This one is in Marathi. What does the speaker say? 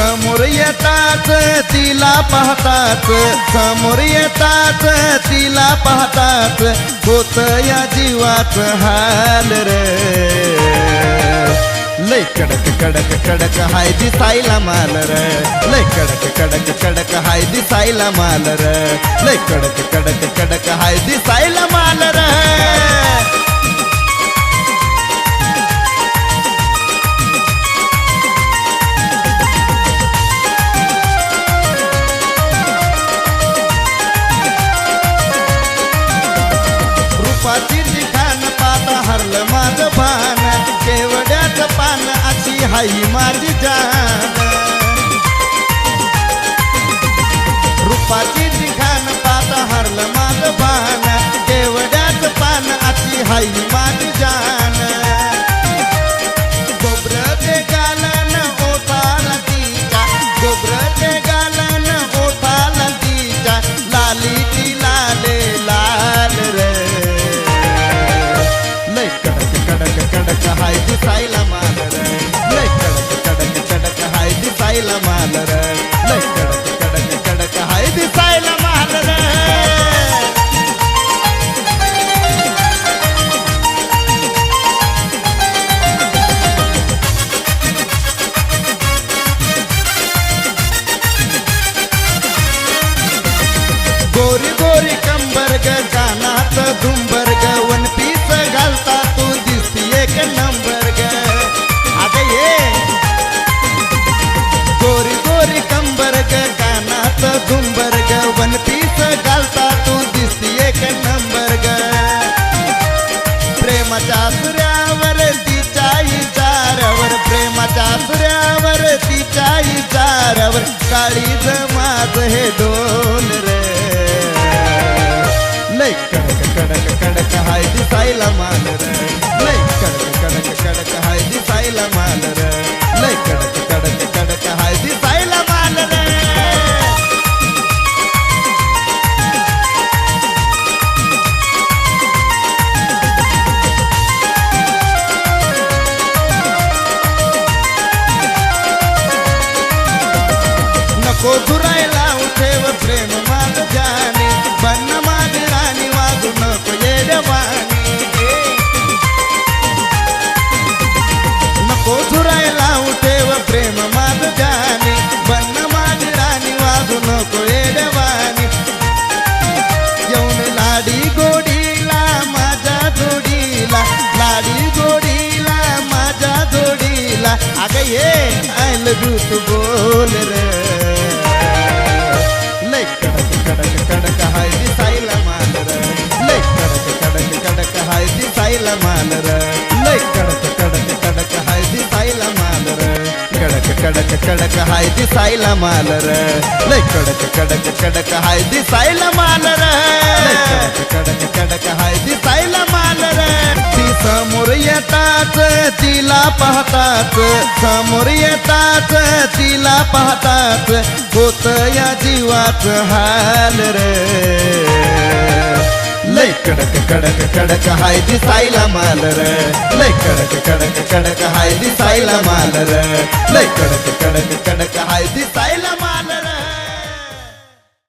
समोर येताच तिला पाहताच समोर येताच तिला पाहताच होत या जीवाच हाल रे. लय कडक कडक कडक हाय दिसायला माल र. लय कडक कडक कडक हाय दिसायला माल र. लय कडक कडक कडक हाय दिसायला माल अशी हाई माझी जान. रूपाची ठिकाण पाता हरलं माझं पान केवड्याचं पान अति हाई माझी जान. काळीच माझ हे डोल रे. लय कडक कडक कडक हाय दिसायला मान रे. प्रेम माझ जाने बन्न माझी राणी वाजू नको येडवानी येऊन लाडी गोडीला माझ्या जोडीला लाडी गोडीला माझ्या जोडीला. अगं ये आय लव यू तू बोल रे. लय कडक कडक कडक हाय कडक कडक हाय दिसायला मालर. लय कडक कडक कडक हाय दिसायला मालर. लय कडक कडक कडक हाय दिसायला मालर. ती समोर येताच तिला पाहताच. समोर येताच तिला पाहताच. होत या जीवाच हाल रे. कडक कडक कडक हाय दिसायला माल लय कडक कडक कडक हाय दिसायला माल र लय कडक कडक कडक हाय दिसायला माल